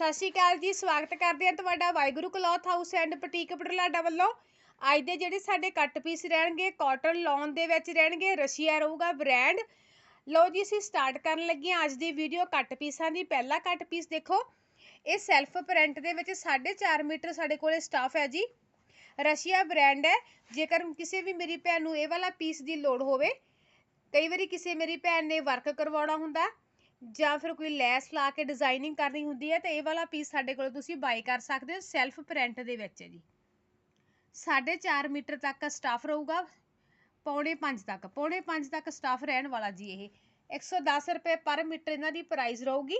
ਸਤਿ ਸ਼੍ਰੀ ਅਕਾਲ ਜੀ, ਸਵਾਗਤ ਕਰਦੇ ਹਾਂ ਤੁਹਾਡਾ Waheguru cloth house and boutique Budhlada ਵੱਲੋਂ। ਅੱਜ ਦੇ ਜਿਹੜੇ ਸਾਡੇ ਕੱਟ ਪੀਸ ਰਹਿਣਗੇ ਕਾਟਨ ਲੌਨ ਦੇ ਵਿੱਚ ਰਹਿਣਗੇ, ਰਸ਼ੀਆ ਰਹੂਗਾ ਬ੍ਰਾਂਡ ਲਓ ਜੀ, ਅਸੀਂ ਸਟਾਰਟ ਕਰਨ ਲੱਗੇ ਹਾਂ ਅੱਜ ਦੀ ਵੀਡੀਓ ਕੱਟ ਪੀਸਾਂ ਦੀ। ਪਹਿਲਾ ਕੱਟ ਪੀਸ ਦੇਖੋ, ਇਹ ਸੈਲਫ ਪ੍ਰਿੰਟ ਦੇ ਵਿੱਚ 4.5 ਮੀਟਰ ਸਾਡੇ ਕੋਲੇ ਸਟਾਫ ਹੈ ਜੀ। ਰਸ਼ੀਆ ਬ੍ਰਾਂਡ ਹੈ, ਜੇਕਰ ਕਿਸੇ ਵੀ ਮੇਰੀ ਭੈਣ ਨੂੰ ਇਹ ਵਾਲਾ ਪੀਸ ਦੀ ਲੋੜ ਹੋਵੇ, ਕਈ ਵਾਰੀ ਕਿਸੇ ਮੇਰੀ ਭੈਣ ਨੇ ਵਰਕ ਕਰਵਾਉਣਾ ਹੁੰਦਾ ਜਾਂ ਫਿਰ ਕੋਈ ਲੈਸ ਲਾ ਕੇ ਡਿਜ਼ਾਈਨਿੰਗ ਕਰਨੀ ਹੁੰਦੀ ਹੈ, ਤਾਂ ਇਹ ਵਾਲਾ ਪੀਸ ਸਾਡੇ ਕੋਲ ਤੁਸੀਂ ਬਾਈ ਕਰ ਸਕਦੇ ਹੋ ਸੈਲਫ ਪ੍ਰਿੰਟ ਦੇ ਵਿੱਚ ਹੈ ਜੀ 4.5 ਮੀਟਰ ਤੱਕ ਸਟਾਫ ਰਹੂਗਾ, ਪੌਣੇ 5 ਤੱਕ, ਪੌਣੇ 5 ਤੱਕ ਸਟਾਫ ਰਹਿਣ ਵਾਲਾ ਜੀ ਇਹ। 110 ਰੁਪਏ ਪਰ ਮੀਟਰ ਇਹਨਾਂ ਦੀ ਪ੍ਰਾਈਸ ਰਹੂਗੀ।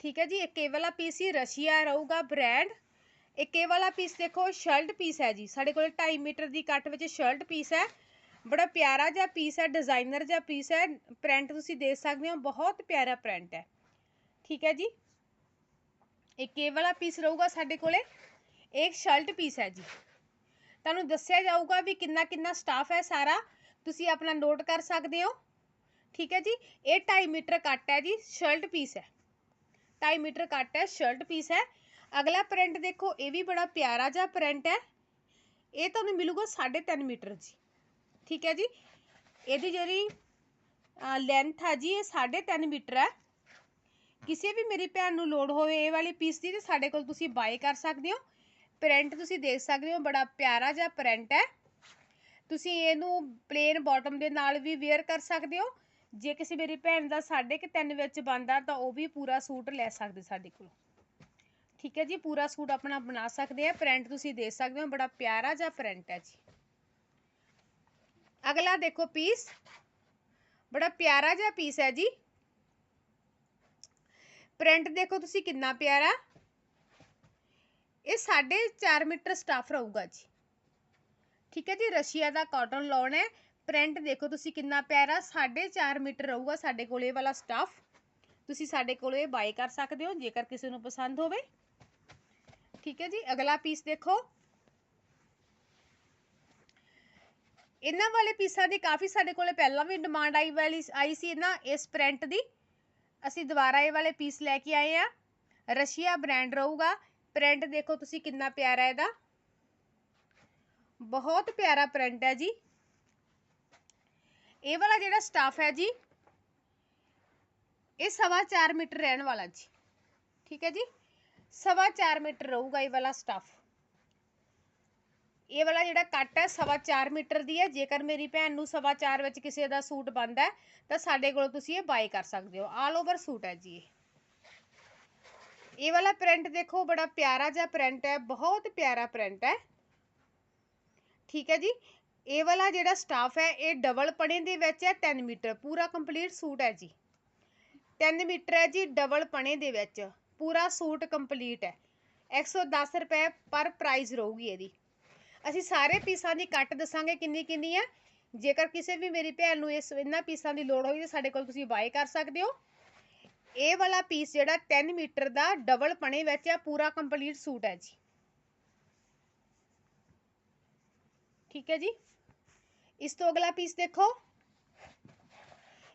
ਠੀਕ ਹੈ ਜੀ, ਇੱਕ ਇਹ ਵਾਲਾ ਪੀਸ ਹੀ ਰਸ਼ੀਆ ਰਹੂਗਾ ਬ੍ਰਾਂਡ ਇੱਕ ਇਹ ਵਾਲਾ ਪੀਸ ਦੇਖੋ ਸ਼ਰਟ ਪੀਸ ਹੈ ਜੀ। ਸਾਡੇ ਕੋਲ 2.5 ਮੀਟਰ ਦੀ ਕੱਟ ਵਿੱਚ ਸ਼ਰਟ ਪੀਸ ਹੈ। ਬੜਾ ਪਿਆਰਾ ਜਿਹਾ ਪੀਸ ਹੈ ਡਿਜ਼ਾਈਨਰ ਜਿਹਾ ਪੀਸ ਹੈ ਪ੍ਰਿੰਟ ਤੁਸੀਂ ਦੇਖ ਸਕਦੇ ਹੋ, ਬਹੁਤ ਪਿਆਰਾ ਪ੍ਰਿੰਟ ਹੈ। ਠੀਕ ਹੈ ਜੀ? ਇੱਕ ਇਹ ਵਾਲਾ ਪੀਸ ਰਹੂਗਾ ਸਾਡੇ ਕੋਲੇ, ਇੱਕ ਸ਼ਰਟ ਪੀਸ ਹੈ ਜੀ। ਤੁਹਾਨੂੰ ਦੱਸਿਆ ਜਾਊਗਾ ਵੀ ਕਿੰਨਾ ਕਿੰਨਾ ਸਟਾਫ ਹੈ ਸਾਰਾ, ਤੁਸੀਂ ਆਪਣਾ ਨੋਟ ਕਰ ਸਕਦੇ ਹੋ। ਠੀਕ ਹੈ ਜੀ? ਇਹ 2.5 ਮੀਟਰ ਕੱਟ ਹੈ ਜੀ ਸ਼ਰਟ ਪੀਸ ਹੈ। 2.5 ਮੀਟਰ ਕੱਟ ਹੈ ਸ਼ਰਟ ਪੀਸ ਹੈ। ਅਗਲਾ ਪ੍ਰਿੰਟ ਦੇਖੋ, ਇਹ ਵੀ ਬੜਾ ਪਿਆਰਾ ਜਿਹਾ ਪ੍ਰਿੰਟ ਹੈ। ਇਹ ਤੁਹਾਨੂੰ ਮਿਲੂਗਾ 3.5 ਮੀਟਰ ਜੀ। ਠੀਕ ਹੈ ਜੀ। ਇਹਦੀ ਜਿਹੜੀ ਲੈਂਥ ਆ ਜੀ, ਇਹ 3.5 ਮੀਟਰ ਹੈ। ਕਿਸੇ ਵੀ ਮੇਰੀ ਭੈਣ ਨੂੰ ਲੋੜ ਹੋਵੇ ਇਹ ਵਾਲੀ ਪੀਸ ਦੀ, ਤੇ ਸਾਡੇ ਕੋਲ ਤੁਸੀਂ ਬਾਏ ਕਰ ਸਕਦੇ ਹੋ। ਪ੍ਰਿੰਟ ਤੁਸੀਂ ਦੇਖ ਸਕਦੇ ਹੋ, ਬੜਾ ਪਿਆਰਾ ਜਿਹਾ ਪ੍ਰਿੰਟ ਹੈ। ਤੁਸੀਂ ਇਹਨੂੰ ਪਲੇਨ ਬਾਟਮ ਦੇ ਨਾਲ ਵੀ ਵੇਅਰ ਕਰ ਸਕਦੇ ਹੋ। ਜੇ ਕਿਸੇ ਮੇਰੀ ਭੈਣ ਦਾ 3.5 ਵਿੱਚ ਬੰਦਾ ਤਾਂ ਉਹ ਵੀ ਪੂਰਾ ਸੂਟ ਲੈ ਸਕਦੇ ਸਾਡੇ ਕੋਲ। ਠੀਕ ਹੈ ਜੀ, ਪੂਰਾ ਸੂਟ ਆਪਣਾ ਬਣਾ ਸਕਦੇ ਆ। ਪ੍ਰਿੰਟ ਤੁਸੀਂ ਦੇਖ ਸਕਦੇ ਹੋ, ਬੜਾ ਪਿਆਰਾ ਜਿਹਾ ਪ੍ਰਿੰਟ ਹੈ ਜੀ। ਅਗਲਾ ਦੇਖੋ ਪੀਸ ਬੜਾ ਪਿਆਰਾ ਜਿਹਾ ਪੀਸ ਹੈ ਜੀ। ਪ੍ਰਿੰਟ ਦੇਖੋ ਤੁਸੀਂ ਕਿੰਨਾ ਪਿਆਰਾ। ਇਹ 4.5 ਮੀਟਰ ਸਟਾਫ ਰਹੂਗਾ ਜੀ। ਠੀਕ ਹੈ ਜੀ, ਰਸ਼ੀਆ ਦਾ ਕਾਟਨ ਲਾਉਣ ਹੈ। ਪ੍ਰਿੰਟ ਦੇਖੋ ਤੁਸੀਂ ਕਿੰਨਾ ਪਿਆਰਾ 4.5 ਮੀਟਰ ਰਹੂਗਾ ਸਾਡੇ ਕੋਲ ਇਹ ਵਾਲਾ ਸਟਾਫ ਤੁਸੀਂ ਸਾਡੇ ਕੋਲ ਇਹ ਬਾਈ ਕਰ ਸਕਦੇ ਹੋ, ਜੇਕਰ ਕਿਸੇ ਨੂੰ ਪਸੰਦ ਹੋਵੇ। ਠੀਕ ਹੈ ਜੀ, ਅਗਲਾ ਪੀਸ ਦੇਖੋ। ਇਹਨਾਂ ਵਾਲੇ ਪੀਸਾਂ ਦੀ ਕਾਫੀ ਸਾਡੇ ਕੋਲੇ ਪਹਿਲਾਂ ਵੀ ਡਿਮਾਂਡ ਆਈ ਵਾਲੀ ਆਈ ਸੀ ਨਾ, ਇਸ ਪ੍ਰਿੰਟ ਦੀ। ਅਸੀਂ ਦੁਬਾਰਾ ਇਹ ਵਾਲੇ ਪੀਸ ਲੈ ਕੇ ਆਏ ਆ। ਰਸ਼ੀਆ ਬ੍ਰਾਂਡ ਰਹੂਗਾ। ਪ੍ਰਿੰਟ ਦੇਖੋ ਤੁਸੀਂ ਕਿੰਨਾ ਪਿਆਰਾ ਇਹਦਾ। ਬਹੁਤ ਪਿਆਰਾ ਪ੍ਰਿੰਟ ਹੈ ਜੀ। ਇਹ ਵਾਲਾ ਜਿਹੜਾ ਸਟਾਫ ਹੈ ਜੀ, ਇਹ ਸਵਾ 4 ਮੀਟਰ ਰਹਿਣ ਵਾਲਾ ਜੀ। ਠੀਕ ਹੈ ਜੀ? ਸਵਾ 4 ਮੀਟਰ ਰਹੂਗਾ ਇਹ ਵਾਲਾ ਸਟਾਫ ਇਹ ਵਾਲਾ ਜਿਹੜਾ ਕੱਟ ਹੈ, ਸਵਾ 4 ਮੀਟਰ ਦੀ ਹੈ। ਜੇਕਰ ਮੇਰੀ ਭੈਣ ਨੂੰ ਸਵਾ 4 ਵਿੱਚ ਕਿਸੇ ਦਾ ਸੂਟ ਬਣਦਾ ਤਾਂ ਸਾਡੇ ਕੋਲ ਤੁਸੀਂ ਇਹ ਬਾਈ ਕਰ ਸਕਦੇ ਹੋ। ਆਲ ਓਵਰ ਸੂਟ ਹੈ ਜੀ ਇਹ। ਵਾਲਾ ਪ੍ਰਿੰਟ ਦੇਖੋ, ਬੜਾ ਪਿਆਰਾ ਜਿਹਾ ਪ੍ਰਿੰਟ ਹੈ, ਬਹੁਤ ਪਿਆਰਾ ਪ੍ਰਿੰਟ ਹੈ। ਠੀਕ ਹੈ ਜੀ? ਇਹ ਵਾਲਾ ਜਿਹੜਾ ਸਟਾਫ ਹੈ, ਇਹ ਡਬਲ ਪਣੇ ਦੇ ਵਿੱਚ ਹੈ 3 ਮੀਟਰ। ਪੂਰਾ ਕੰਪਲੀਟ ਸੂਟ ਹੈ ਜੀ। 3 ਮੀਟਰ ਹੈ ਜੀ ਡਬਲ ਪਣੇ ਦੇ ਵਿੱਚ। ਪੂਰਾ ਸੂਟ ਕੰਪਲੀਟ ਹੈ। 110 ਰੁਪਏ ਪਰ ਪ੍ਰਾਈਸ ਰਹੂਗੀ ਇਹਦੀ। ਅਸੀਂ ਸਾਰੇ ਪੀਸਾਂ ਦੀ ਕੱਟ ਦੱਸਾਂਗੇ ਕਿੰਨੀ ਕਿੰਨੀ ਹੈ ਜੇਕਰ ਕਿਸੇ ਵੀ ਮੇਰੀ ਭੈਣ ਨੂੰ ਇਸ ਇਹਨਾਂ ਪੀਸਾਂ ਦੀ ਲੋੜ ਹੋਈ ਤਾਂ ਸਾਡੇ ਕੋਲ ਤੁਸੀਂ ਬਾਏ ਕਰ ਸਕਦੇ ਹੋ। ਇਹ ਵਾਲਾ ਪੀਸ ਜਿਹੜਾ 10 ਮੀਟਰ ਦਾ ਡਬਲ ਪਣੇ ਵਿੱਚ ਹੈ ਪੂਰਾ ਕੰਪਲੀਟ ਸੂਟ ਹੈ ਜੀ। ਠੀਕ ਹੈ ਜੀ? ਇਸ ਤੋਂ ਅਗਲਾ ਪੀਸ ਦੇਖੋ।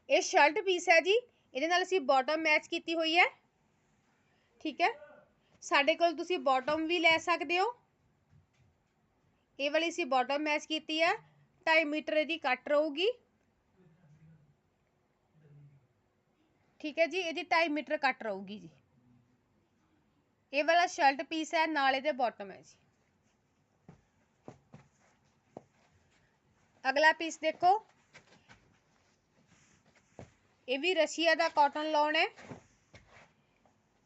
ਇਹ ਸ਼ਰਟ ਪੀਸ ਹੈ ਜੀ। ਇਹਦੇ ਨਾਲ ਅਸੀਂ ਬਾਟਮ ਮੈਚ ਕੀਤੀ ਹੋਈ ਹੈ। ਠੀਕ ਹੈ? ਸਾਡੇ ਕੋਲ ਤੁਸੀਂ ਬਾਟਮ ਵੀ ਲੈ ਸਕਦੇ ਹੋ। ਇਹ ਵਾਲੀ ਅਸੀਂ ਬਾਟਮ ਮੈਚ ਕੀਤੀ ਹੈ 2.5 ਮੀਟਰ ਇਹਦੀ ਕੱਟ ਰਹੂਗੀ। ਠੀਕ ਹੈ ਜੀ, ਇਹਦੀ 2.5 ਮੀਟਰ ਕੱਟ ਰਹੂਗੀ ਜੀ। ਇਹ ਵਾਲਾ ਸ਼ਰਟ ਪੀਸ ਹੈ, ਨਾਲ ਇਹਦੇ ਬਾਟਮ ਹੈ ਜੀ। ਅਗਲਾ ਪੀਸ ਦੇਖੋ। ਇਹ ਵੀ ਰਸ਼ੀਆ ਦਾ ਕਾਟਨ ਲੌਨ ਹੈ।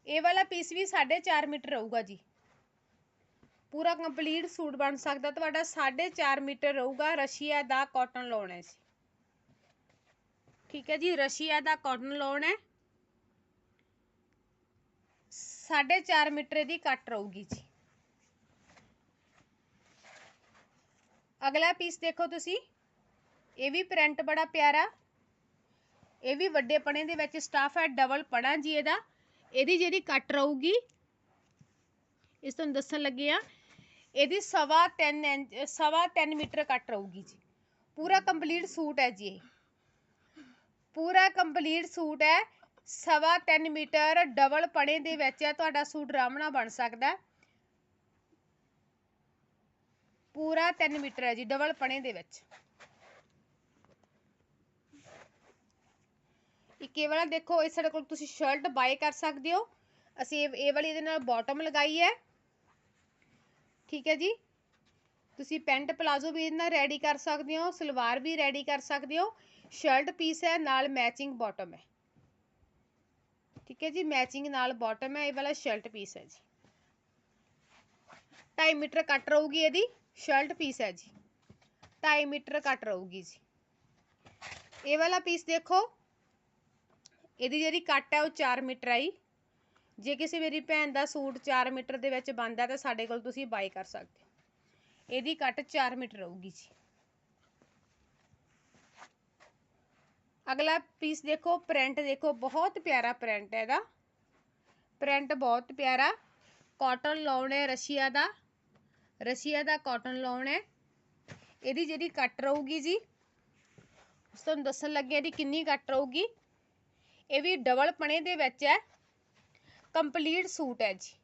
ਇਹ ਵਾਲਾ ਪੀਸ ਵੀ 4.5 ਮੀਟਰ ਰਹੂਗਾ ਜੀ। ਪੂਰਾ ਕੰਪਲੀਟ ਸੂਟ ਬਣ ਸਕਦਾ, ਤੁਹਾਡਾ 4.5 ਮੀਟਰ ਰਹੂਗਾ ਰਸ਼ੀਆ ਦਾ ਕਾਟਨ ਲੌਨ ਹੈ ਜੀ ਠੀਕ ਹੈ ਜੀ, ਰਸ਼ੀਆ ਦਾ ਕਾਟਨ ਲੌਨ ਹੈ। 4.5 ਮੀਟਰ ਦੀ ਕੱਟ ਰਹੂਗੀ ਜੀ। ਅਗਲਾ ਪੀਸ ਦੇਖੋ ਤੁਸੀਂ। ਇਹ ਵੀ ਪ੍ਰਿੰਟ ਬੜਾ ਪਿਆਰਾ। ਇਹ ਵੀ ਵੱਡੇ ਪਣੇ ਦੇ ਵਿੱਚ ਸਟਾਫ ਹੈ ਡਬਲ ਪੜਾ ਜੀ ਇਹਦਾ। ਇਹਦੀ ਜਿਹੜੀ ਕੱਟ ਰਹੂਗੀ, ਇਸ ਤੋਂ ਦੱਸਣ ਲੱਗੇ ਆ ਇਹਦੀ ਸਵਾ 3 ਇੰਚ, ਸਵਾ 3 ਮੀਟਰ ਕੱਟ ਰਹੂਗੀ ਜੀ। ਪੂਰਾ ਕੰਪਲੀਟ ਸੂਟ ਹੈ ਜੀ ਇਹ। ਪੂਰਾ ਕੰਪਲੀਟ ਸੂਟ ਹੈ। ਸਵਾ 3 ਮੀਟਰ ਡਬਲ ਪਣੇ ਦੇ ਵਿੱਚ ਹੈ, ਤੁਹਾਡਾ ਸੂਟ ਰਾਮਣਾ ਬਣ ਸਕਦਾ ਪੂਰਾ 3 ਮੀਟਰ ਹੈ ਜੀ, ਡਬਲ ਪਣੇ ਦੇ ਵਿੱਚ। ਇੱਕ ਇਹ ਵਾਲਾ ਦੇਖੋ ਇਹ ਸਾਡੇ ਕੋਲ ਤੁਸੀਂ ਸ਼ਰਟ ਬਾਏ ਕਰ ਸਕਦੇ ਹੋ। ਅਸੀਂ ਇਹ ਇਹ ਵਾਲੀ ਇਹਦੇ ਨਾਲ ਬਾਟਮ ਲਗਾਈ ਹੈ। ਠੀਕ ਹੈ ਜੀ? ਤੁਸੀਂ ਪੈਂਟ ਪਲਾਜ਼ੋ ਵੀ ਇਹਨਾਂ ਰੈਡੀ ਕਰ ਸਕਦੇ ਹੋ, ਸਲਵਾਰ ਵੀ ਰੈਡੀ ਕਰ ਸਕਦੇ ਹੋ ਸ਼ਰਟ ਪੀਸ ਹੈ, ਨਾਲ ਮੈਚਿੰਗ ਬਾਟਮ ਹੈ। ਠੀਕ ਹੈ ਜੀ ਮੈਚਿੰਗ ਨਾਲ ਬਾਟਮ ਹੈ, ਇਹ ਵਾਲਾ ਸ਼ਰਟ ਪੀਸ ਹੈ ਜੀ। 2.5 ਮੀਟਰ ਕੱਟ ਰਹੂਗੀ ਇਹਦੀ ਸ਼ਰਟ ਪੀਸ ਹੈ ਜੀ। 2.5 ਮੀਟਰ ਕੱਟ ਰਹੂਗੀ ਜੀ। ਇਹ ਵਾਲਾ ਪੀਸ ਦੇਖੋ, ਇਹਦੀ ਜਿਹੜੀ ਕੱਟ ਹੈ ਉਹ 4 ਮੀਟਰ ਆਈ। ਜੇ ਕਿਸੇ ਮੇਰੀ ਭੈਣ ਦਾ ਸੂਟ 4 ਮੀਟਰ ਦੇ ਵਿੱਚ ਬਣਦਾ ਤਾਂ ਸਾਡੇ ਕੋਲ ਤੁਸੀਂ ਬਾਈ ਕਰ ਸਕਦੇ ਹੋ। ਇਹਦੀ ਕੱਟ 4 ਮੀਟਰ ਰਹੂਗੀ ਜੀ। ਅਗਲਾ ਪੀਸ ਦੇਖੋ ਪ੍ਰਿੰਟ ਦੇਖੋ, ਬਹੁਤ ਪਿਆਰਾ ਪ੍ਰਿੰਟ ਹੈ ਇਹਦਾ। ਪ੍ਰਿੰਟ ਬਹੁਤ ਪਿਆਰਾ। ਕਾਟਨ ਲਾਉਣ ਹੈ ਰਸ਼ੀਆ ਦਾ। ਰਸ਼ੀਆ ਦਾ ਕਾਟਨ ਲਾਉਣ ਹੈ। ਇਹਦੀ ਜਿਹੜੀ ਕੱਟ ਰਹੂਗੀ ਜੀ ਤੁਹਾਨੂੰ ਦੱਸਣ ਲੱਗੇ ਇਹਦੀ ਕਿੰਨੀ ਕੱਟ ਰਹੂਗੀ। ਇਹ ਵੀ ਡਬਲ ਪਣੇ ਦੇ ਵਿੱਚ ਹੈ। ਕੰਪਲੀਟ ਸੂਟ ਹੈ ਜੀ।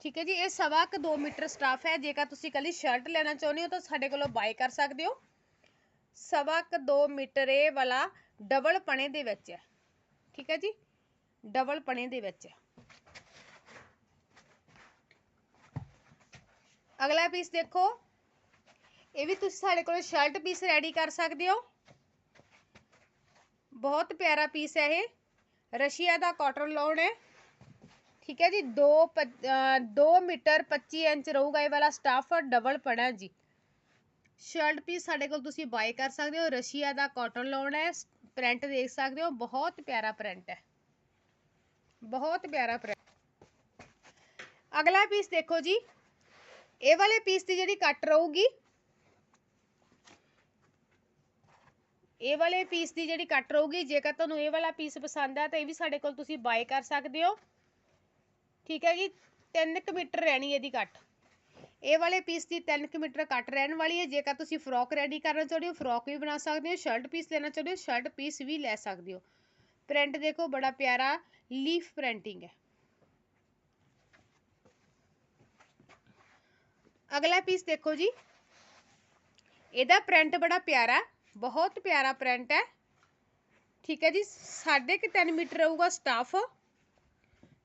ਠੀਕ ਹੈ ਜੀ, ਇਹ ਸਵਾ ਕੁ 2 ਮੀਟਰ ਸਟਾਫ ਹੈ। ਜੇਕਰ ਤੁਸੀਂ ਕੱਲੀ ਸ਼ਰਟ ਲੈਣਾ ਚਾਹੁੰਦੇ ਹੋ ਤਾਂ ਸਾਡੇ ਕੋਲੋਂ ਬਾਈ ਕਰ ਸਕਦੇ ਹੋ। ਸਵਾ ਕੁ 2 ਮੀਟਰ ਇਹ ਵਾਲਾ ਡਬਲ ਪਣੇ ਦੇ ਵਿੱਚ ਹੈ। ਠੀਕ ਹੈ ਜੀ ਡਬਲ ਪਣੇ ਦੇ ਵਿੱਚ ਹੈ। ਅਗਲਾ ਪੀਸ ਦੇਖੋ। ਇਹ ਵੀ ਤੁਸੀਂ ਸਾਡੇ ਕੋਲ ਸ਼ਰਟ ਪੀਸ ਰੈਡੀ ਕਰ ਸਕਦੇ ਹੋ। ਬਹੁਤ ਪਿਆਰਾ ਪੀਸ ਹੈ ਇਹ। ਰਸ਼ੀਆ ਦਾ ਕਾਟਨ ਲਾਉਣ ਹੈ। ਠੀਕ ਹੈ ਜੀ 2 2 ਮੀਟਰ 25 ਇੰਚ ਰਹੂਗਾ ਇਹ ਵਾਲਾ ਸਟਾਫ ਡਬਲ ਪੜਾ ਜੀ। ਸ਼ਰਟ ਪੀਸ ਸਾਡੇ ਕੋਲ ਤੁਸੀਂ ਬਾਈ ਕਰ ਸਕਦੇ ਹੋ, ਰਸ਼ੀਆ ਦਾ ਕਾਟਨ ਲਾਉਣ ਹੈ ਪ੍ਰਿੰਟ ਦੇਖ ਸਕਦੇ ਹੋ, ਬਹੁਤ ਪਿਆਰਾ ਪ੍ਰਿੰਟ ਹੈ। ਬਹੁਤ ਪਿਆਰਾ ਪ੍ਰਿੰਟ ਅਗਲਾ ਪੀਸ ਦੇਖੋ ਜੀ, ਇਹ ਵਾਲੇ ਪੀਸ ਦੀ ਜਿਹੜੀ ਕੱਟ ਰਹੂਗੀ ਇਹ ਵਾਲੇ ਪੀਸ ਦੀ ਜਿਹੜੀ ਕੱਟ ਰਹੂਗੀ, ਜੇਕਰ ਤੁਹਾਨੂੰ ਇਹ ਵਾਲਾ ਪੀਸ ਪਸੰਦ ਆ, ਤਾਂ ਇਹ ਵੀ ਸਾਡੇ ਕੋਲ ਤੁਸੀਂ ਬਾਏ ਕਰ ਸਕਦੇ ਹੋ। ਠੀਕ ਹੈ ਜੀ 3 ਮੀਟਰ ਰਹਿਣੀ ਇਹਦੀ ਕੱਟ ਇਹ ਵਾਲੇ ਪੀਸ ਦੀ 3 ਮੀਟਰ ਕੱਟ ਰਹਿਣ ਵਾਲੀ ਹੈ, ਜੇਕਰ ਤੁਸੀਂ ਫਰੋਕ ਰੈਡੀ ਕਰਨਾ ਚਾਹੁੰਦੇ ਹੋ ਫਰੋਕ ਵੀ ਬਣਾ ਸਕਦੇ ਹੋ ਸ਼ਰਟ ਪੀਸ ਲੈਣਾ ਚਾਹੁੰਦੇ ਹੋ ਸ਼ਰਟ ਪੀਸ ਵੀ ਲੈ ਸਕਦੇ ਹੋ। ਪ੍ਰਿੰਟ ਦੇਖੋ, ਬੜਾ ਪਿਆਰਾ ਲੀਫ ਪ੍ਰਿੰਟਿੰਗ ਹੈ। ਅਗਲਾ ਪੀਸ ਦੇਖੋ ਜੀ। ਇਹਦਾ ਪ੍ਰਿੰਟ ਬੜਾ ਪਿਆਰਾ ਬਹੁਤ ਪਿਆਰਾ ਪ੍ਰਿੰਟ ਹੈ। ਠੀਕ ਹੈ ਜੀ, ਸਾਢੇ ਕੁ 3 ਮੀਟਰ ਰਹੂਗਾ ਸਟਾਫ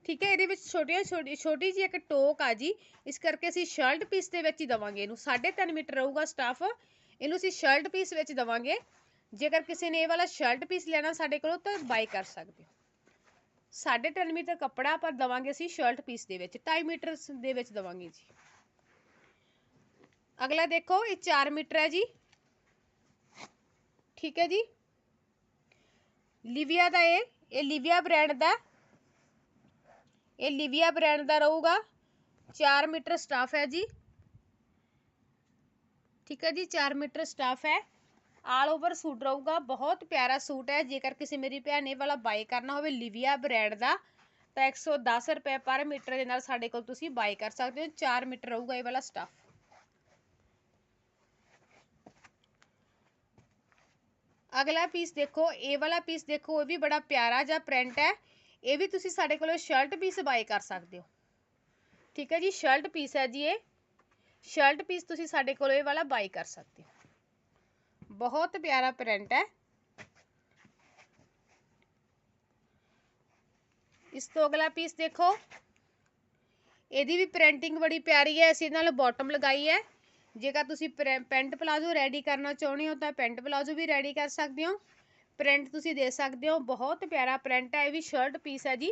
ਠੀਕ ਹੈ, ਇਹਦੇ ਵਿੱਚ ਛੋਟੀਆਂ, ਛੋਟੀ ਛੋਟੀ ਜੀ ਇੱਕ ਟੋਕ ਆ ਜੀ। ਇਸ ਕਰਕੇ ਅਸੀਂ ਸ਼ਰਟ ਪੀਸ ਦੇ ਵਿੱਚ ਹੀ ਦਵਾਂਗੇ ਇਹਨੂੰ। ਸਾਢੇ 3 ਮੀਟਰ ਰਹੂਗਾ ਸਟਾਫ ਇਹਨੂੰ ਅਸੀਂ ਸ਼ਰਟ ਪੀਸ ਵਿੱਚ ਦਵਾਂਗੇ। ਜੇਕਰ ਕਿਸੇ ਨੇ ਇਹ ਵਾਲਾ ਸ਼ਰਟ ਪੀਸ ਲੈਣਾ ਸਾਡੇ ਕੋਲੋਂ ਤਾਂ ਬਾਈ ਕਰ ਸਕਦੇ ਹੋ। ਸਾਢੇ 3 ਮੀਟਰ ਕੱਪੜਾ ਪਰ ਦਵਾਂਗੇ ਅਸੀਂ ਸ਼ਰਟ ਪੀਸ ਦੇ ਵਿੱਚ। 2.5 ਮੀਟਰ ਦੇ ਵਿੱਚ ਦਵਾਂਗੇ ਜੀ। ਅਗਲਾ ਦੇਖੋ, ਇਹ 4 ਮੀਟਰ ਹੈ ਜੀ। ਠੀਕ ਹੈ ਜੀ। ਲਿਵੀਆ ਦਾ ਇਹ ਇਹ ਲਿਵੀਆ ਬ੍ਰਾਂਡ ਦਾ। ਇਹ ਲਿਵੀਆ ਬ੍ਰਾਂਡ ਦਾ ਰਹੂਗਾ। 4 ਮੀਟਰ ਸਟਾਫ ਹੈ ਜੀ। ਠੀਕ ਹੈ ਜੀ 4 ਮੀਟਰ ਸਟਾਫ ਹੈ। ਆਲ ਓਵਰ ਸੂਟ ਰਹੂਗਾ। ਬਹੁਤ ਪਿਆਰਾ ਸੂਟ ਹੈ। ਜੇਕਰ ਕਿਸੇ ਮੇਰੀ ਭੈਣ ਨੇ ਵਾਲਾ ਬਾਈ ਕਰਨਾ ਹੋਵੇ ਲਿਵੀਆ ਬ੍ਰਾਂਡ ਦਾ, ਤਾਂ 110 ਰੁਪਏ ਪਰ ਮੀਟਰ ਦੇ ਨਾਲ ਸਾਡੇ ਕੋਲ ਤੁਸੀਂ ਬਾਈ ਕਰ ਸਕਦੇ ਹੋ। 4 ਮੀਟਰ ਰਹੂਗਾ ਇਹ ਵਾਲਾ ਸਟਾਫ ਅਗਲਾ ਪੀਸ ਦੇਖੋ ਇਹ ਵਾਲਾ ਪੀਸ ਦੇਖੋ ਇਹ ਵੀ ਬੜਾ ਪਿਆਰਾ ਜਿਹਾ ਪ੍ਰਿੰਟ ਹੈ ਇਹ ਵੀ ਤੁਸੀਂ ਸਾਡੇ ਕੋਲੋਂ ਸ਼ਰਟ ਪੀਸ ਬਾਈ ਕਰ ਸਕਦੇ ਹੋ ਠੀਕ ਹੈ ਜੀ ਸ਼ਰਟ ਪੀਸ ਹੈ ਜੀ ਇਹ ਸ਼ਰਟ ਪੀਸ ਤੁਸੀਂ ਸਾਡੇ ਕੋਲੋਂ ਇਹ ਵਾਲਾ ਬਾਈ ਕਰ ਸਕਦੇ ਹੋ ਬਹੁਤ ਪਿਆਰਾ ਪ੍ਰਿੰਟ ਹੈ ਇਸ ਤੋਂ ਅਗਲਾ ਪੀਸ ਦੇਖੋ ਇਹਦੀ ਵੀ ਪ੍ਰਿੰਟਿੰਗ ਬੜੀ ਪਿਆਰੀ ਹੈ ਅਸੀਂ ਨਾਲ ਬਾਟਮ ਲਗਾਈ ਹੈ ਜੇਕਰ ਤੁਸੀਂ ਪੈਂਟ ਪਲਾਜ਼ੋ ਰੈਡੀ ਕਰਨਾ ਚਾਹੁੰਦੇ ਹੋ ਤਾਂ ਪੈਂਟ ਪਲਾਜ਼ੋ ਵੀ ਰੈਡੀ ਕਰ ਸਕਦੇ ਹੋ। ਪ੍ਰਿੰਟ ਤੁਸੀਂ ਦੇ ਸਕਦੇ ਹੋ, ਬਹੁਤ ਪਿਆਰਾ ਪ੍ਰਿੰਟ ਹੈ, ਇਹ ਵੀ ਸ਼ਰਟ ਪੀਸ ਹੈ ਜੀ।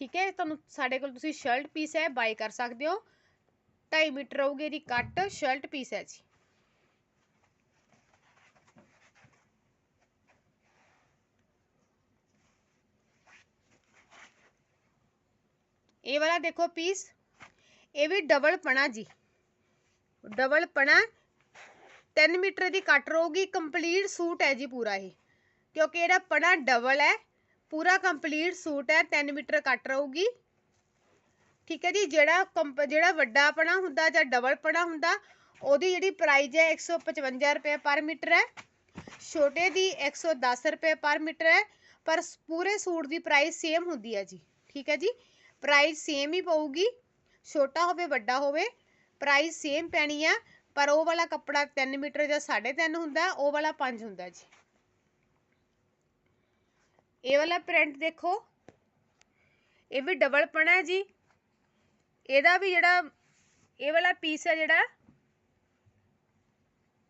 ਠੀਕ ਹੈ, ਤੁਹਾਨੂੰ ਸਾਡੇ ਕੋਲ ਤੁਸੀਂ ਸ਼ਰਟ ਪੀਸ ਹੈ ਬਾਈ ਕਰ ਸਕਦੇ ਹੋ। 2.5 ਮੀਟਰ ਰਹੂਗੀ ਇਹਦੀ ਕੱਟ ਸ਼ਰਟ ਪੀਸ ਹੈ ਜੀ। ਇਹ ਵਾਲਾ ਦੇਖੋ ਪੀਸ ਇਹ ਵੀ ਡਬਲ ਪਣਾ ਜੀ। ਡਬਲ ਪਣਾ 3 ਮੀਟਰ ਦੀ ਕੱਟ ਰਹੂਗੀ, ਕੰਪਲੀਟ ਸੂਟ ਹੈ ਜੀ ਪੂਰਾ ਇਹ। ਕਿਉਂਕਿ ਇਹਦਾ ਪਣਾ ਡਬਲ ਹੈ, ਪੂਰਾ ਕੰਪਲੀਟ ਸੂਟ ਹੈ 3 ਮੀਟਰ ਕੱਟ ਰਹੂਗੀ। ਠੀਕ ਹੈ ਜੀ, ਜਿਹੜਾ ਜਿਹੜਾ ਵੱਡਾ ਪਣਾ ਹੁੰਦਾ ਜਾਂ ਡਬਲ ਪਣਾ ਹੁੰਦਾ, ਉਹਦੀ ਜਿਹੜੀ ਪ੍ਰਾਈਸ ਹੈ 155 ਰੁਪਏ ਪਰ ਮੀਟਰ ਹੈ। ਛੋਟੇ ਦੀ 110 ਰੁਪਏ ਪਰ ਮੀਟਰ ਹੈ, ਪਰ ਸ- ਪੂਰੇ ਸੂਟ ਦੀ ਪ੍ਰਾਈਸ ਸੇਮ ਹੁੰਦੀ ਹੈ ਜੀ। ਠੀਕ ਹੈ ਜੀ ਪ੍ਰਾਈਸ ਸੇਮ ਹੀ ਪਊਗੀ। ਛੋਟਾ ਹੋਵੇ, ਵੱਡਾ ਹੋਵੇ ਪ੍ਰਾਈਸ ਸੇਮ ਪੈਣੀ ਆ, ਪਰ ਉਹ ਵਾਲਾ ਕੱਪੜਾ 3 ਮੀਟਰ ਜਾਂ 3.5 ਹੁੰਦਾ, ਉਹ ਵਾਲਾ 5 ਹੁੰਦਾ ਜੀ। ਇਹ ਵਾਲਾ ਪ੍ਰਿੰਟ ਦੇਖੋ, ਇਹ ਵੀ ਡਬਲ ਪਣਾ ਹੈ ਜੀ। ਇਹਦਾ ਵੀ ਜਿਹੜਾ, ਇਹ ਵਾਲਾ ਪੀਸ ਹੈ ਜਿਹੜਾ,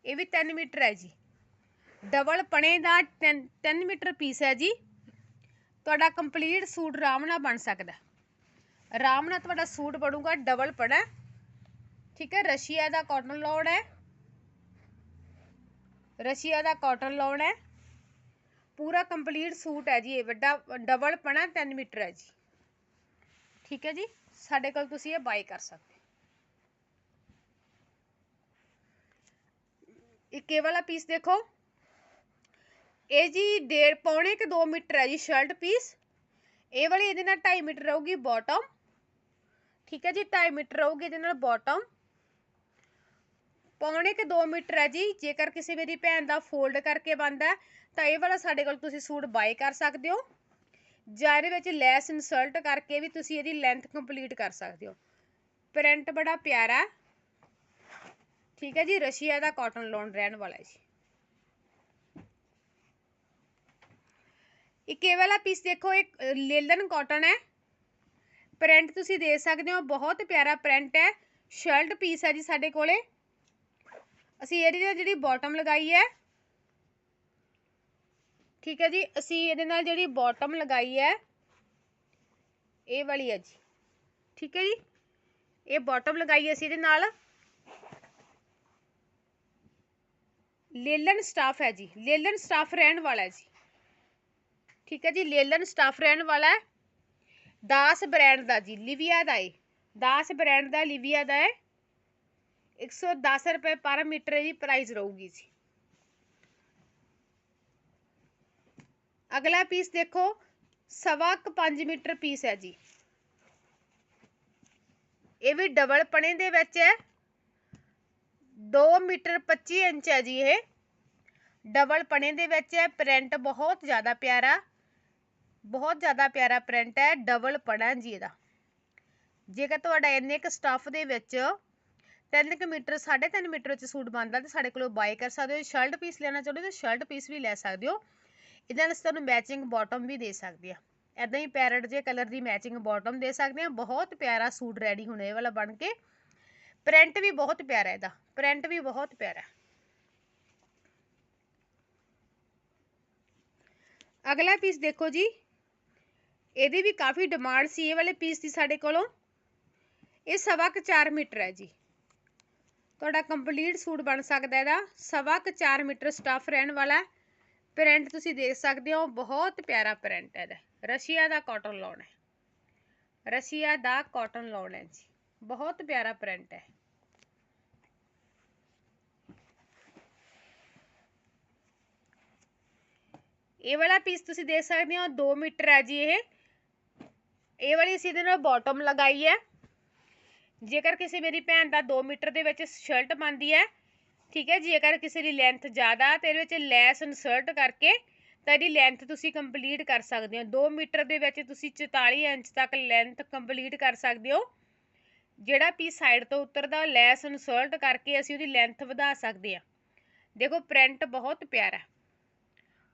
ਇਹ ਵੀ 3 ਮੀਟਰ ਹੈ ਜੀ। ਡਬਲ ਪਣੇ ਦਾ 3 3 ਮੀਟਰ ਪੀਸ ਹੈ ਜੀ। ਤੁਹਾਡਾ ਕੰਪਲੀਟ ਸੂਟ ਆਰਾਮ ਨਾਲ ਬਣ ਸਕਦਾ। ਆਰਾਮ ਨਾਲ ਤੁਹਾਡਾ ਸੂਟ ਬਣੂਗਾ ਡਬਲ ਪਣਾ। ਠੀਕ ਹੈ ਰਸ਼ੀਆ ਦਾ ਕਾਟਨ ਲੋਨ ਹੈ ਰਸ਼ੀਆ ਦਾ ਕਾਟਨ ਲੋਨ ਹੈ ਪੂਰਾ ਕੰਪਲੀਟ ਸੂਟ ਹੈ ਜੀ ਇਹ ਵੱਡਾ ਡਬਲ ਪਣਾ 3 ਮੀਟਰ ਹੈ ਜੀ। ਠੀਕ ਹੈ ਜੀ, ਸਾਡੇ ਕੋਲ ਤੁਸੀਂ ਇਹ ਬਾਈ ਕਰ ਸਕਦੇ ਹੋ। ਇੱਕ ਇਹ ਵਾਲਾ ਪੀਸ ਦੇਖੋ। ਇਹ ਜੀ ਡੇਢ ਪੌਣੇ ਕਿ 2 ਮੀਟਰ ਹੈ ਜੀ ਸ਼ਰਟ ਪੀਸ ਇਹ ਵਾਲੀ ਇਹਦੇ ਨਾਲ 2.5 ਮੀਟਰ ਰਹੂਗੀ ਬਾਟਮ ਠੀਕ ਹੈ ਜੀ 2.5 ਮੀਟਰ ਰਹੂਗੀ ਇਹਦੇ ਨਾਲ ਬਾਟਮ ਪੌਣੇ ਕਿ 2 ਮੀਟਰ ਹੈ ਜੀ। ਜੇਕਰ ਕਿਸੇ ਮੇਰੀ ਭੈਣ ਦਾ ਫੋਲਡ ਕਰਕੇ ਬੰਦਾ ਤਾਂ ਇਹ ਵਾਲਾ ਸਾਡੇ ਕੋਲ ਤੁਸੀਂ ਸੂਟ ਬਾਈ ਕਰ ਸਕਦੇ ਹੋ। ਜਾਂ ਇਹਦੇ ਵਿੱਚ ਲੈਸ ਇਨਸਰਟ ਕਰਕੇ ਵੀ ਤੁਸੀਂ ਇਹਦੀ ਲੈਂਥ ਕੰਪਲੀਟ ਕਰ ਸਕਦੇ ਹੋ। ਪ੍ਰਿੰਟ ਬੜਾ ਪਿਆਰਾ ਠੀਕ ਹੈ ਜੀ, ਰਸ਼ੀਆ ਦਾ ਕਾਟਨ ਲੋਨ ਰਹਿਣ ਵਾਲਾ ਜੀ। ਇੱਕ ਇਹ ਵਾਲਾ ਪੀਸ ਦੇਖੋ, ਇੱਕ ਲੇਲਨ ਕਾਟਨ ਹੈ। ਪ੍ਰਿੰਟ ਤੁਸੀਂ ਦੇ ਸਕਦੇ ਹੋ, ਬਹੁਤ ਪਿਆਰਾ ਪ੍ਰਿੰਟ ਹੈ। ਸ਼ਰਟ ਪੀਸ ਹੈ ਜੀ ਸਾਡੇ ਕੋਲੇ। ਅਸੀਂ ਇਹਦੀ ਨਾਲ ਜਿਹੜੀ ਬਾਟਮ ਲਗਾਈ ਹੈ, ਠੀਕ ਹੈ ਜੀ, ਅਸੀਂ ਇਹਦੇ ਨਾਲ ਜਿਹੜੀ ਬਾਟਮ ਲਗਾਈ ਹੈ, ਇਹ ਵਾਲੀ ਹੈ ਜੀ, ਠੀਕ ਹੈ ਜੀ, ਇਹ ਬਾਟਮ ਲਗਾਈ ਅਸੀਂ ਇਹਦੇ ਨਾਲ। ਲੇਲਨ ਸਟਾਫ ਹੈ ਜੀ ਲੇਲਨ ਸਟਾਫ ਰਹਿਣ ਵਾਲਾ ਹੈ ਜੀ, ਠੀਕ ਹੈ ਜੀ ਲੇਲਨ ਸਟਾਫ ਰਹਿਣ ਵਾਲਾ ਹੈ। ਦਾਸ ਬ੍ਰਾਂਡ ਦਾ ਜੀ, ਲਿਵੀਆ ਦਾ ਹੈ ਦਾਸ ਬ੍ਰਾਂਡ ਦਾ, ਲਿਵੀਆ ਦਾ ਹੈ 110 ਰੁਪਏ ਪਰ ਮੀਟਰ ਦੀ ਪ੍ਰਾਈਸ ਰਹੂਗੀ ਜੀ ਅਗਲਾ ਪੀਸ ਦੇਖੋ ਸਵਾ ਕੁ 5 ਮੀਟਰ ਪੀਸ ਹੈ ਜੀ ਇਹ ਵੀ ਡਬਲ ਪਣੇ ਦੇ ਵਿੱਚ ਹੈ 2 ਮੀਟਰ 25 ਇੰਚ ਹੈ ਜੀ ਇਹ ਡਬਲ ਪਣੇ ਦੇ ਵਿੱਚ ਹੈ ਪ੍ਰਿੰਟ ਬਹੁਤ ਜ਼ਿਆਦਾ ਪਿਆਰਾ ਬਹੁਤ ਜ਼ਿਆਦਾ ਪਿਆਰਾ ਪ੍ਰਿੰਟ ਹੈ ਡਬਲ ਪਣਾ ਜੀ ਇਹਦਾ ਜੇਕਰ ਤੁਹਾਡਾ ਇੰਨੇ ਕੁ ਸਟੱਫ ਦੇ ਵਿੱਚ ਤਿੰਨ ਕੁ ਮੀਟਰ 3.5 ਮੀਟਰ ਵਿੱਚ ਸੂਟ ਬਣਦਾ ਤੇ ਸਾਡੇ ਕੋਲੋਂ ਬਾਈ ਕਰ ਸਕਦੇ ਹੋ। ਸ਼ਰਟ ਪੀਸ ਲੈਣਾ ਚਾਹੁੰਦੇ ਹੋ ਤਾਂ ਸ਼ਰਟ ਪੀਸ ਵੀ ਲੈ ਸਕਦੇ ਹੋ। ਇਹਦੇ ਨਾਲ ਅਸੀਂ ਤੁਹਾਨੂੰ ਮੈਚਿੰਗ ਬਾਟਮ ਵੀ ਦੇ ਸਕਦੇ ਆ ਐਦਾਂ ਹੀ ਪੈਰਟ ਜੇ ਕਲਰ ਦੀ ਮੈਚਿੰਗ ਬਾਟਮ ਦੇ ਸਕਦੇ ਆ ਬਹੁਤ ਪਿਆਰਾ ਸੂਟ ਰੈਡੀ ਹੋਣੇ ਵਾਲਾ ਬਣ ਕੇ। ਪ੍ਰਿੰਟ ਵੀ ਬਹੁਤ ਪਿਆਰਾ ਇਹਦਾ। ਪ੍ਰਿੰਟ ਵੀ ਬਹੁਤ ਪਿਆਰਾ। ਅਗਲਾ ਪੀਸ ਦੇਖੋ ਜੀ। ਇਹਦੀ ਵੀ ਕਾਫੀ ਡਿਮਾਂਡ ਸੀ ਇਹ ਵਾਲੇ ਪੀਸ ਦੀ ਸਾਡੇ ਕੋਲੋਂ। ਇਹ ਸਵਾ ਕੁ 4 ਮੀਟਰ ਹੈ ਜੀ। ਤੁਹਾਡਾ ਕੰਪਲੀਟ ਸੂਟ ਬਣ ਸਕਦਾ ਇਹਦਾ। ਸਵਾ ਕੁ 4 ਮੀਟਰ ਸਟਫ ਰਹਿਣ ਵਾਲਾ ਪ੍ਰਿੰਟ ਤੁਸੀਂ ਦੇਖ ਸਕਦੇ ਹੋ, ਬਹੁਤ ਪਿਆਰਾ ਪ੍ਰਿੰਟ ਹੈ ਇਹਦਾ। ਰਸ਼ੀਆ ਦਾ ਕਾਟਨ ਲੋਨ ਹੈ। ਰਸ਼ੀਆ ਦਾ ਕਾਟਨ ਲੋਨ ਹੈ ਜੀ। ਬਹੁਤ ਪਿਆਰਾ ਪ੍ਰਿੰਟ ਹੈ। ਇਹ ਵਾਲਾ ਪੀਸ ਤੁਸੀਂ ਦੇਖ ਸਕਦੇ ਹੋ 2 ਮੀਟਰ ਹੈ ਜੀ ਇਹ। ਇਹ ਵਾਲੀ ਅਸੀਂ ਇਹਦੇ ਨਾਲ ਬਾਟਮ ਲਗਾਈ ਹੈ। ਜੇਕਰ ਕਿਸੇ ਮੇਰੀ ਭੈਣ ਦਾ 2 ਮੀਟਰ ਦੇ ਵਿੱਚ ਸ਼ਰਟ ਬਣਦੀ ਹੈ, ਠੀਕ ਹੈ, ਜੇਕਰ ਕਿਸੇ ਦੀ ਲੈਂਥ ਜ਼ਿਆਦਾ ਤੇ ਇਹਦੇ ਵਿੱਚ ਲੈਸ ਇਨਸਰਟ ਕਰਕੇ ਤਾਂ ਇਹਦੀ ਲੈਂਥ ਤੁਸੀਂ ਕੰਪਲੀਟ ਕਰ ਸਕਦੇ ਹੋ। 2 ਮੀਟਰ ਦੇ ਵਿੱਚ ਤੁਸੀਂ 44 ਇੰਚ ਤੱਕ ਲੈਂਥ ਕੰਪਲੀਟ ਕਰ ਸਕਦੇ ਹੋ। ਜਿਹੜਾ ਪੀਸ ਸਾਈਡ ਤੋਂ ਉਤਰਦਾ, ਲੈਸ ਇਨਸਰਟ ਕਰਕੇ ਅਸੀਂ ਉਹਦੀ ਲੈਂਥ ਵਧਾ ਸਕਦੇ ਹਾਂ। ਦੇਖੋ ਪ੍ਰਿੰਟ ਬਹੁਤ ਪਿਆਰਾ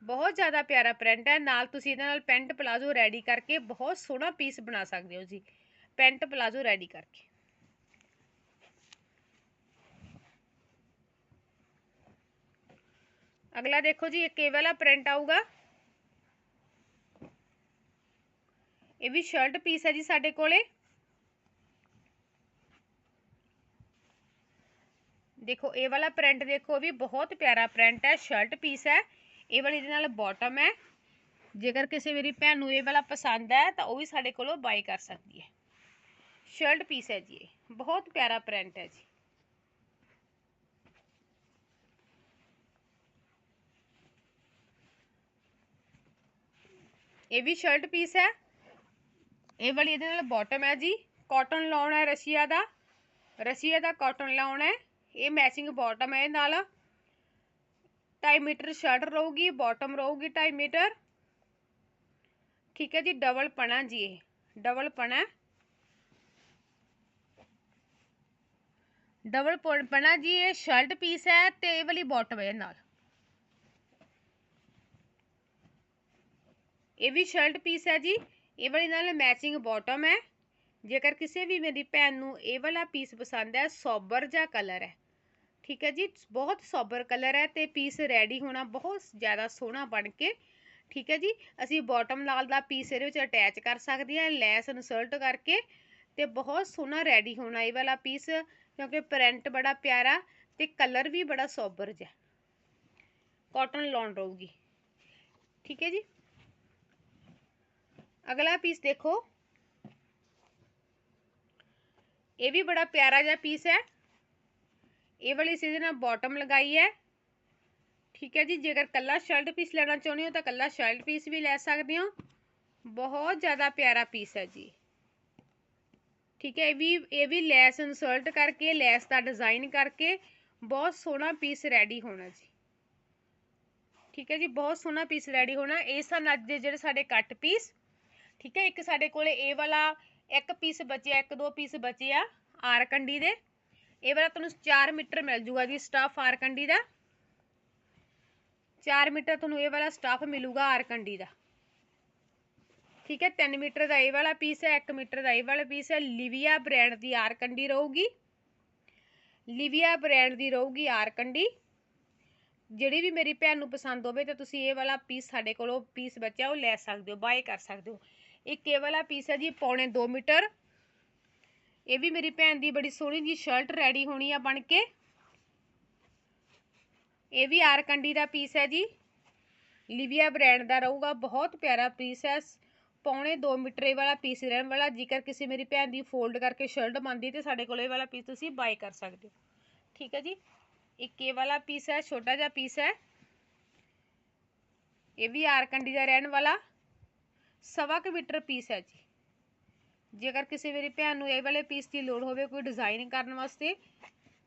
ਬਹੁਤ ਜ਼ਿਆਦਾ ਪਿਆਰਾ ਪ੍ਰਿੰਟ ਹੈ। ਨਾਲ ਤੁਸੀਂ ਇਹਦੇ ਨਾਲ ਪੈਂਟ ਪਲਾਜ਼ੋ ਰੈਡੀ ਕਰਕੇ ਬਹੁਤ ਸੋਹਣਾ ਪੀਸ ਬਣਾ ਸਕਦੇ ਹੋ ਜੀ। ਪੈਂਟ ਪਲਾਜ਼ੋ ਰੈਡੀ ਕਰਕੇ। ਅਗਲਾ ਦੇਖੋ ਜੀ ਇੱਕ ਇਹ ਵਾਲਾ ਪ੍ਰਿੰਟ ਆਊਗਾ। ਇਹ ਵੀ ਸ਼ਰਟ ਪੀਸ ਹੈ ਜੀ ਸਾਡੇ ਕੋਲੇ। ਦੇਖੋ, ਇਹ ਵਾਲਾ ਪ੍ਰਿੰਟ ਦੇਖੋ ਵੀ ਬਹੁਤ ਪਿਆਰਾ ਪ੍ਰਿੰਟ ਹੈ ਸ਼ਰਟ ਪੀਸ ਹੈ। ਇਹ ਵਾਲੀ ਦੇ ਨਾਲ ਬਾਟਮ ਹੈ। ਜੇਕਰ ਕਿਸੇ ਮੇਰੀ ਭੈਣ ਨੂੰ ਇਹ ਵਾਲਾ ਪਸੰਦ ਹੈ, ਤਾਂ ਉਹ ਵੀ ਸਾਡੇ ਕੋਲੋਂ ਬਾਈ ਕਰ ਸਕਦੀ ਹੈ। ਸ਼ਰਟ ਪੀਸ ਹੈ ਜੀ ਇਹ। ਬਹੁਤ ਪਿਆਰਾ ਪ੍ਰਿੰਟ ਹੈ ਜੀ। ਇਹ ਵੀ ਸ਼ਰਟ ਪੀਸ ਹੈ। ਇਹ ਵਾਲੀ ਇਹਦੇ ਨਾਲ ਬਾਟਮ ਹੈ ਜੀ। ਕਾਟਨ ਲਾਉਣਾ ਹੈ ਰਸ਼ੀਆ ਦਾ। ਰਸ਼ੀਆ ਦਾ ਕਾਟਨ ਲਾਉਣਾ ਹੈ। ਇਹ ਮੈਚਿੰਗ ਬਾਟਮ ਹੈ ਇਹ ਨਾਲ। 2.5 ਮੀਟਰ ਸ਼ਰਟ ਰਹੂਗੀ ਬਾਟਮ ਰਹੂਗੀ 2.5 ਮੀਟਰ। ਠੀਕ ਹੈ ਜੀ ਡਬਲ ਪਣਾ ਜੀ ਇਹ। ਡਬਲ ਪਣਾ। ਡਬਲ ਪਣਾ ਜੀ ਇਹ ਸ਼ਰਟ ਪੀਸ ਹੈ ਤੇ ਇਹ ਵਾਲੀ ਬਾਟਮ ਹੈ ਨਾਲ। ਇਹ ਵੀ ਸ਼ਰਟ ਪੀਸ ਹੈ ਜੀ। ਇਹ ਵਾਲੇ ਨਾਲ ਮੈਚਿੰਗ ਬਾਟਮ ਹੈ। ਜੇਕਰ ਕਿਸੇ ਵੀ ਮੇਰੀ ਭੈਣ ਨੂੰ ਇਹ ਵਾਲਾ ਪੀਸ ਪਸੰਦ ਹੈ, ਸੋਬਰ ਜਿਹਾ ਕਲਰ ਹੈ। ਠੀਕ ਹੈ ਜੀ, ਬਹੁਤ ਸੋਬਰ ਕਲਰ ਹੈ ਤੇ ਪੀਸ ਰੈਡੀ ਹੋਣਾ ਬਹੁਤ ਜ਼ਿਆਦਾ ਸੋਹਣਾ ਬਣ ਕੇ। ਠੀਕ ਹੈ ਜੀ, ਅਸੀਂ ਬਾਟਮ ਨਾਲ ਦਾ ਪੀਸ ਇਹਦੇ ਵਿੱਚ ਅਟੈਚ ਕਰ ਸਕਦੇ ਹਾਂ, ਲੈਸ ਇਨਸਰਟ ਕਰਕੇ ਤੇ ਬਹੁਤ ਸੋਹਣਾ ਰੈਡੀ ਹੋਣਾ ਇਹ ਵਾਲਾ ਪੀਸ ਕਿਉਂਕਿ ਪ੍ਰਿੰਟ ਬੜਾ ਪਿਆਰਾ ਤੇ ਕਲਰ ਵੀ ਬੜਾ ਸੋਬਰ ਜਿਹਾ। ਕਾਟਨ ਲੌਨ ਰਹੂਗੀ। ਠੀਕ ਹੈ ਜੀ ਅਗਲਾ ਪੀਸ ਦੇਖੋ। ਇਹ ਵੀ ਬੜਾ ਪਿਆਰਾ ਜਿਹਾ ਪੀਸ ਹੈ। ਇਹ ਵਾਲੀ ਸੀ ਨਾਲ ਬਾਟਮ ਲਗਾਈ ਹੈ। ਠੀਕ ਹੈ ਜੀ, ਜੇਕਰ ਕੱਲਾ ਸ਼ਰਟ ਪੀਸ ਲੈਣਾ ਚਾਹੁੰਦੇ ਹੋ ਤਾਂ ਕੱਲਾ ਸ਼ਰਟ ਪੀਸ ਵੀ ਲੈ ਸਕਦੇ ਹੋ। ਬਹੁਤ ਜ਼ਿਆਦਾ ਪਿਆਰਾ ਪੀਸ ਹੈ ਜੀ। ਠੀਕ ਹੈ, ਇਹ ਵੀ ਇਹ ਵੀ ਲੈਸ ਇਨਸਰਟ ਕਰਕੇ, ਲੈਸ ਦਾ ਡਿਜ਼ਾਈਨ ਕਰਕੇ ਬਹੁਤ ਸੋਹਣਾ ਪੀਸ ਰੈਡੀ ਹੋਣਾ ਜੀ। ਠੀਕ ਹੈ ਜੀ, ਬਹੁਤ ਸੋਹਣਾ ਪੀਸ ਰੈਡੀ ਹੋਣਾ। ਇਹ ਸਨ ਅੱਜ ਦੇ ਜਿਹੜੇ ਸਾਡੇ ਕੱਟ ਪੀਸ ਠੀਕ ਹੈ, ਇੱਕ ਸਾਡੇ ਕੋਲੇ ਇਹ ਵਾਲਾ ਇੱਕ ਪੀਸ ਬਚਿਆ, ਇੱਕ ਦੋ ਪੀਸ ਬਚੇ ਆ ਆਰ ਕੰਡੀ ਦੇ। ਇਹ ਵਾਲਾ ਤੁਹਾਨੂੰ 4 ਮੀਟਰ ਮਿਲ ਜੂਗਾ ਜੀ ਸਟਾਫ ਆਰ ਕੰਡੀ ਦਾ। 4 ਮੀਟਰ ਤੁਹਾਨੂੰ ਇਹ ਵਾਲਾ ਸਟਾਫ ਮਿਲੂਗਾ ਆਰ ਕੰਡੀ ਦਾ। ਠੀਕ ਹੈ 3 ਮੀਟਰ ਦਾ ਇਹ ਵਾਲਾ ਪੀਸ ਹੈ 1 ਮੀਟਰ ਦਾ ਇਹ ਵਾਲਾ ਪੀਸ ਹੈ। ਲਿਵੀਆ ਬ੍ਰਾਂਡ ਦੀ ਆਰ ਕੰਡੀ ਰਹੂਗੀ। ਲਿਵੀਆ ਬ੍ਰਾਂਡ ਦੀ ਰਹੂਗੀ ਆਰ ਕੰਡੀ ਜਿਹੜੀ ਵੀ ਮੇਰੀ ਭੈਣ ਨੂੰ ਪਸੰਦ ਹੋਵੇ ਤਾਂ ਤੁਸੀਂ ਇਹ ਵਾਲਾ ਪੀਸ ਸਾਡੇ ਕੋਲੋਂ ਪੀਸ ਬਚਿਆ, ਉਹ ਲੈ ਸਕਦੇ ਹੋ ਬਾਏ ਕਰ ਸਕਦੇ ਹੋ। ਇੱਕ ਇਹ ਵਾਲਾ ਪੀਸ ਹੈ ਜੀ ਪੌਣੇ 2 ਮੀਟਰ। ਇਹ ਵੀ ਮੇਰੀ ਭੈਣ ਦੀ ਬੜੀ ਸੋਹਣੀ ਜੀ ਸ਼ਰਟ ਰੈਡੀ ਹੋਣੀ ਆ ਬਣ ਕੇ। ਇਹ ਵੀ ਆਰ ਕੰਡੀ ਦਾ ਪੀਸ ਹੈ ਜੀ। ਲਿਵੀਆ ਬ੍ਰਾਂਡ ਦਾ ਰਹੂਗਾ, ਬਹੁਤ ਪਿਆਰਾ ਪੀਸ ਹੈ। ਪੌਣੇ 2 ਮੀਟਰ ਇਹ ਵਾਲਾ ਪੀਸ ਰਹਿਣ ਵਾਲਾ, ਜੇਕਰ ਕਿਸੇ ਮੇਰੀ ਭੈਣ ਦੀ ਫੋਲਡ ਕਰਕੇ ਸ਼ਰਟ ਬਣਦੀ ਤੇ ਸਾਡੇ ਕੋਲ ਇਹ ਵਾਲਾ ਪੀਸ ਤੁਸੀਂ ਬਾਈ ਕਰ ਸਕਦੇ ਹੋ। ਠੀਕ ਹੈ ਜੀ? ਇੱਕ ਇਹ ਵਾਲਾ ਪੀਸ ਹੈ, ਛੋਟਾ ਜਿਹਾ ਪੀਸ ਹੈ। ਇਹ ਵੀ ਆਰ ਕੰਡੀ ਦਾ ਰਹਿਣ ਵਾਲਾ। ਸਵਾ ਕੁ ਮੀਟਰ ਪੀਸ ਹੈ ਜੀ। ਜੇਕਰ ਕਿਸੇ ਮੇਰੀ ਭੈਣ ਨੂੰ ਇਹ ਵਾਲੇ ਪੀਸ ਦੀ ਲੋੜ ਹੋਵੇ ਕੋਈ ਡਿਜ਼ਾਈਨ ਕਰਨ ਵਾਸਤੇ,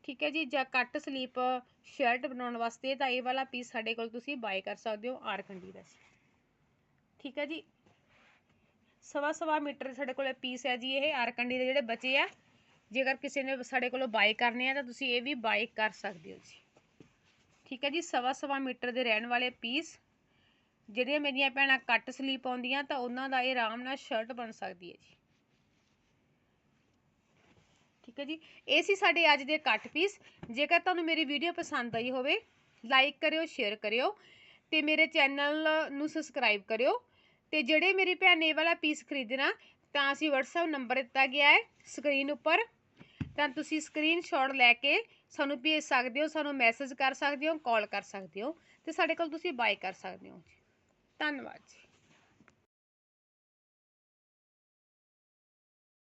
ਠੀਕ ਹੈ ਜੀ, ਜਾਂ ਕੱਟ ਸਲੀਪ ਸ਼ਰਟ ਬਣਾਉਣ ਵਾਸਤੇ, ਤਾਂ ਇਹ ਵਾਲਾ ਪੀਸ ਸਾਡੇ ਕੋਲ ਤੁਸੀਂ ਬਾਏ ਕਰ ਸਕਦੇ ਹੋ ਆਰਕੰਡੀ ਦਾ ਠੀਕ ਹੈ ਜੀ। ਸਵਾ ਸਵਾ ਮੀਟਰ ਸਾਡੇ ਕੋਲ ਪੀਸ ਹੈ ਜੀ, ਇਹ ਆਰ ਕੰਡੀ ਦੇ ਜਿਹੜੇ ਬਚੇ ਆ। ਜੇਕਰ ਕਿਸੇ ਨੇ ਸਾਡੇ ਕੋਲੋਂ ਬਾਏ ਕਰਨੇ ਆ, ਤਾਂ ਤੁਸੀਂ ਇਹ ਵੀ ਬਾਏ ਕਰ ਸਕਦੇ ਹੋ ਜੀ। ਠੀਕ ਹੈ ਜੀ, ਸਵਾ ਸਵਾ ਮੀਟਰ ਦੇ ਰਹਿਣ ਵਾਲੇ ਪੀਸ ਜਿਹੜੀਆਂ ਮੇਰੀਆਂ ਭੈਣਾਂ ਕੱਟ ਸਲੀਪ ਆਉਂਦੀਆਂ ਤਾਂ ਉਹਨਾਂ ਦਾ ਇਹ ਆਰਾਮ ਨਾਲ ਸ਼ਰਟ ਬਣ ਸਕਦੀ ਹੈ ਜੀ। ਠੀਕ ਹੈ ਜੀ? ਇਹ ਸੀ ਸਾਡੇ ਅੱਜ ਦੇ ਕੱਟ ਪੀਸ ਜੇਕਰ ਤੁਹਾਨੂੰ ਮੇਰੀ ਵੀਡੀਓ ਪਸੰਦ ਆਈ ਹੋਵੇ ਲਾਈਕ ਕਰਿਓ ਸ਼ੇਅਰ ਕਰਿਓ ਤੇ ਮੇਰੇ ਚੈਨਲ ਨੂੰ ਸਬਸਕ੍ਰਾਈਬ ਕਰਿਓ ਤੇ ਜਿਹੜੇ ਮੇਰੀ ਭੈਣ ਨੇ ਇਹ ਵਾਲਾ ਪੀਸ ਖਰੀਦਣਾ, ਤਾਂ ਅਸੀਂ WhatsApp ਨੰਬਰ ਦਿੱਤਾ ਗਿਆ ਹੈ ਸਕਰੀਨ ਉੱਪਰ। ਤਾਂ ਤੁਸੀਂ ਸਕਰੀਨਸ਼ਾਟ ਲੈ ਕੇ ਸਾਨੂੰ ਭੇਜ ਸਕਦੇ ਹੋ, ਸਾਨੂੰ ਮੈਸੇਜ ਕਰ ਸਕਦੇ ਹੋ ਕਾਲ ਕਰ ਸਕਦੇ ਹੋ ਤੇ ਸਾਡੇ ਕੋਲ ਤੁਸੀਂ ਬਾਈ ਕਰ ਸਕਦੇ ਹੋ ਧੰਨਵਾਦ ਜੀ